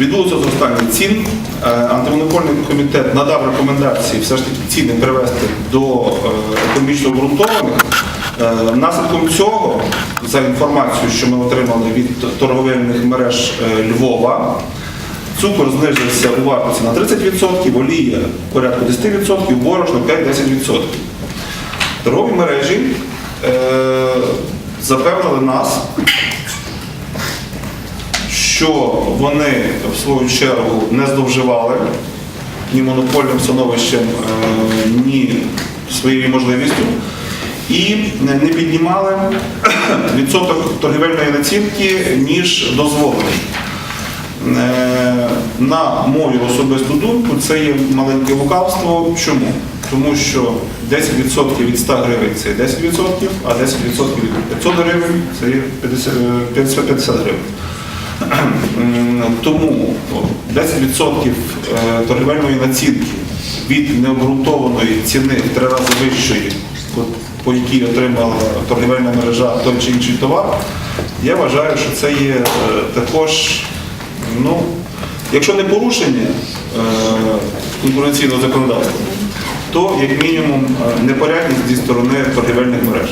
Відбулося зростання цін. Е, Антимонопольний комітет надав рекомендації все ж таки ціни привести до е, економічно обґрунтованих. Е, Наслідком цього, за інформацією, що ми отримали від торговельних мереж Львова, цукор знижився у вартості на 30%, олія порядку 10%, борошно 5-10%. Торгові мережі запевнили нас, що вони в свою чергу не зловживали ні монопольним становищем, е, ні своєю можливістю і не піднімали відсоток торгівельної націнки, ніж дозволений. Е, На мою особисту думку, це є маленьке лукавство. Чому? Тому що 10% від 100 гривень це 10%, а 10% від 500 гривень це є 50, е, 50 50 гривень. М, Тому 10% е, торгівельної націнки від необґрунтованої ціни в три рази вищої, по якій отримала торгівельна мережа той чи інший товар, я вважаю, що це є е, також, ну, якщо не порушення е, конкуренційного законодавства, то як мінімум непорядність зі сторони торгівельних мереж.